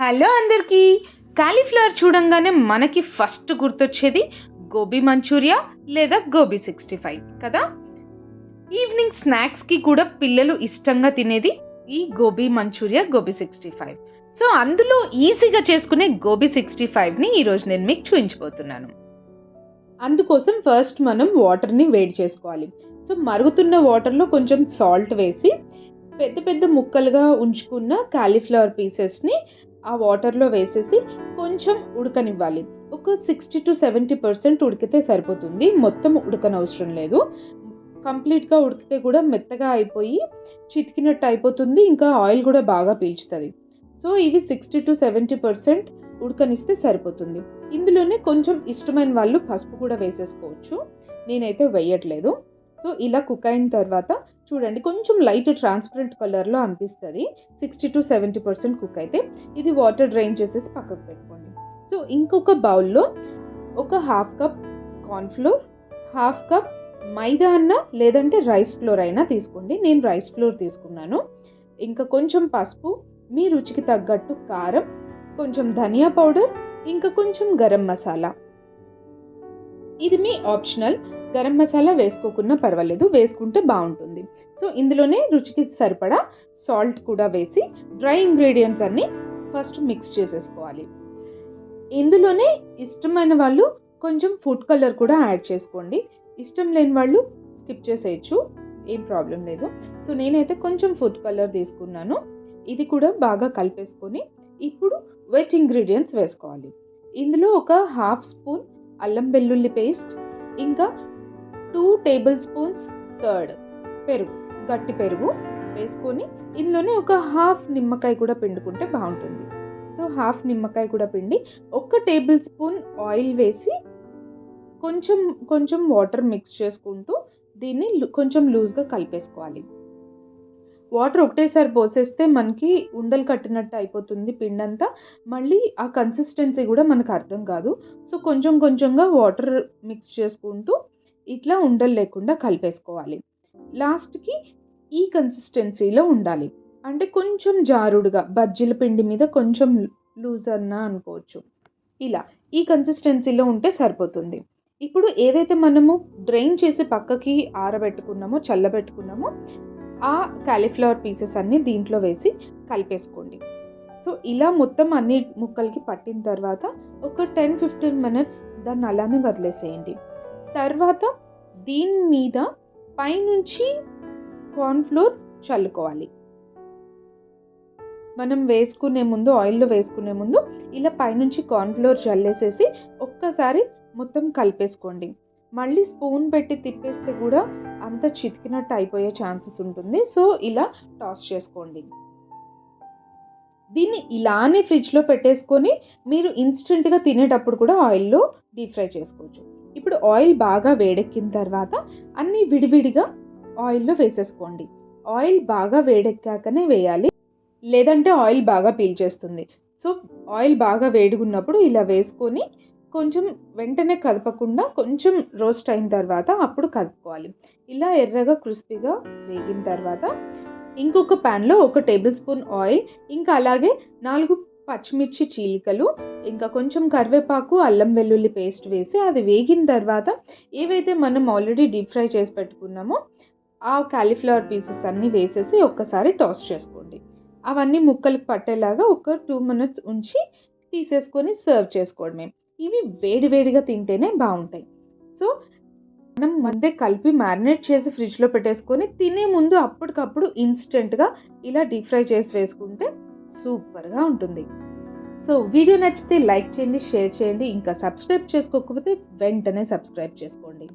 Hello అందరికీ. Cauliflower చూడంగానే మనకి ఫస్ట్ గుర్తొచ్చేది గోబీ మంచూరియా లేదా గోబీ సిక్స్టీ ఫైవ్ కదా? ఈవినింగ్ స్నాక్స్కి కూడా పిల్లలు ఇష్టంగా తినేది ఈ gobi Manchuria gobi sixty five. So అందులో ఈజీగా చేసుకునే గోబీ సిక్స్టీ ఫైవ్ని ఈరోజు నేను మీకు చూపించబోతున్నాను. అందుకోసం ఫస్ట్ మనం వాటర్ని వేడి చేసుకోవాలి. సో మరుగుతున్న వాటర్లో కొంచెం సాల్ట్ వేసి పెద్ద పెద్ద ముక్కలుగా ఉంచుకున్న కాలీఫ్లవర్ పీసెస్ని ఆ వాటర్లో వేసేసి కొంచెం ఉడకనివ్వాలి. ఒక సిక్స్టీ టు సెవెంటీ పర్సెంట్ ఉడికితే సరిపోతుంది. మొత్తం ఉడకనవసరం లేదు. కంప్లీట్గా ఉడికితే కూడా మెత్తగా అయిపోయి చితికినట్టు అయిపోతుంది. ఇంకా ఆయిల్ కూడా బాగా పీల్చుతుంది. సో ఇవి సిక్స్టీ టు సెవెంటీ పర్సెంట్ ఉడకనిస్తే సరిపోతుంది. ఇందులోనే కొంచెం ఇష్టమైన వాళ్ళు పసుపు కూడా వేసేసుకోవచ్చు. నేనైతే వేయట్లేదు. సో ఇలా కుక్ అయిన తర్వాత చూడండి కొంచెం లైట్ ట్రాన్స్పరెంట్ కలర్లో అనిపిస్తుంది. Sixty to seventy percent cook అయితే ఇది వాటర్ డ్రైన్ చేసేసి పక్కకు పెట్టుకోండి. సో ఇంకొక బౌల్లో ఒక half cup cornflour half cup maida అన్న లేదంటే రైస్ ఫ్లోర్ అయినా తీసుకోండి. నేను రైస్ ఫ్లోర్ తీసుకున్నాను. ఇంకా కొంచెం పసుపు మీ రుచికి తగ్గట్టు కారం కొంచెం ధనియా పౌడర్ ఇంకా కొంచెం గరం మసాలా. ఇది మీ ఆప్షనల్. గరం మసాలా వేసుకోకున్నా పర్వాలేదు వేసుకుంటే బాగుంటుంది. సో ఇందులోనే రుచికి సరిపడా సాల్ట్ కూడా వేసి డ్రై ఇంగ్రీడియంట్స్ అన్నీ ఫస్ట్ మిక్స్ చేసేసుకోవాలి. ఇందులోనే ఇష్టమైన వాళ్ళు కొంచెం ఫుడ్ కలర్ కూడా యాడ్ చేసుకోండి. ఇష్టం లేని వాళ్ళు స్కిప్ చేసేయచ్చు ఏం ప్రాబ్లం లేదు. సో నేనైతే కొంచెం ఫుడ్ కలర్ తీసుకున్నాను. ఇది కూడా బాగా కలిపేసుకొని ఇప్పుడు వెట్ ఇంగ్రీడియంట్స్ వేసుకోవాలి. ఇందులో ఒక హాఫ్ స్పూన్ అల్లం వెల్లుల్లి పేస్ట్ ఇంకా టూ టేబుల్ స్పూన్స్ థర్డ్ పెరుగు గట్టి పెరుగు వేసుకొని ఇందులోనే ఒక హాఫ్ నిమ్మకాయ కూడా పిండుకుంటే బాగుంటుంది. సో హాఫ్ నిమ్మకాయ కూడా పిండి ఒక టేబుల్ స్పూన్ ఆయిల్ వేసి కొంచెం కొంచెం వాటర్ మిక్స్ చేసుకుంటూ దీన్ని కొంచెం లూజ్గా కలిపేసుకోవాలి. వాటర్ ఒకటేసారి పోసేస్తే మనకి ఉండలు కట్టినట్టు అయిపోతుంది పిండంతా. మళ్ళీ ఆ కన్సిస్టెన్సీ కూడా మనకు అర్థం కాదు. సో కొంచెం కొంచెంగా వాటర్ మిక్స్ చేసుకుంటూ ఇట్లా ఉండలు లేకుండా కలిపేసుకోవాలి. లాస్ట్కి ఈ కన్సిస్టెన్సీలో ఉండాలి. అంటే కొంచెం జారుడుగా బజ్జీల పిండి మీద కొంచెం లూజ్ అన్నా అనుకోవచ్చు. ఇలా ఈ కన్సిస్టెన్సీలో ఉంటే సరిపోతుంది. ఇప్పుడు ఏదైతే మనము డ్రైన్ చేసి పక్కకి ఆరబెట్టుకున్నామో చల్లబెట్టుకున్నామో ఆ క్యాలీఫ్లవర్ పీసెస్ అన్నీ దీంట్లో వేసి కలిపేసుకోండి. సో ఇలా మొత్తం అన్ని ముక్కలకి పట్టిన తర్వాత ఒక టెన్ ఫిఫ్టీన్ మినిట్స్ దాన్ని అలానే వదిలేసేయండి. తర్వాత దీని మీద పైనుంచి కార్న్ఫ్లోర్ చల్లుకోవాలి. మనం వేసుకునే ముందు ఆయిల్లో వేసుకునే ముందు ఇలా పైనుంచి కార్న్ఫ్లోర్ చల్లేసేసి ఒక్కసారి మొత్తం కలిపేసుకోండి. మళ్ళీ స్పూన్ పెట్టి తిప్పేస్తే కూడా అంత చితికినట్టు అయిపోయే ఛాన్సెస్ ఉంటుంది. సో ఇలా టాస్ చేసుకోండి. దీన్ని ఇలానే ఫ్రిడ్జ్లో పెట్టేసుకొని మీరు ఇన్స్టెంట్గా తినేటప్పుడు కూడా ఆయిల్లో డీప్ ఫ్రై చేసుకోవచ్చు. ఇప్పుడు ఆయిల్ బాగా వేడెక్కిన తర్వాత అన్నీ విడివిడిగా ఆయిల్లో వేసేసుకోండి. ఆయిల్ బాగా వేడెక్కాకనే వేయాలి. లేదంటే ఆయిల్ బాగా పీల్చేస్తుంది. సో ఆయిల్ బాగా వేడిగున్నప్పుడు ఇలా వేసుకొని కొంచెం వెంటనే కదపకుండా కొంచెం రోస్ట్ అయిన తర్వాత అప్పుడు కలుపుకోవాలి ఇలా ఎర్రగా క్రిస్పీగా వేగిన తర్వాత ఇంకొక ప్యాన్లో ఒక టేబుల్ స్పూన్ ఆయిల్ ఇంకా అలాగే నాలుగు పచ్చిమిర్చి చీలికలు ఇంకా కొంచెం కరివేపాకు అల్లం వెల్లుల్లి పేస్ట్ వేసి అది వేగిన తర్వాత ఏవైతే మనం ఆల్రెడీ డీప్ ఫ్రై చేసి పెట్టుకున్నామో ఆ కాలీఫ్లవర్ పీసెస్ అన్నీ వేసేసి ఒక్కసారి టాస్ చేసుకోండి. అవన్నీ ముక్కలకు పట్టేలాగా ఒక టూ మినిట్స్ ఉంచి తీసేసుకొని సర్వ్ చేసుకోవడమే. ఇవి వేడివేడిగా తింటేనే బాగుంటాయి. సో మనం మందే కలిపి మ్యారినేట్ చేసి ఫ్రిడ్జ్లో పెట్టేసుకొని తినే ముందు అప్పటికప్పుడు ఇన్స్టెంట్గా ఇలా డీప్ ఫ్రై చేసి వేసుకుంటే సూపర్గా ఉంటుంది. సో వీడియో నచ్చితే లైక్ చేయండి షేర్ చేయండి ఇంకా సబ్స్క్రైబ్ చేసుకోకపోతే వెంటనే సబ్స్క్రైబ్ చేసుకోండి.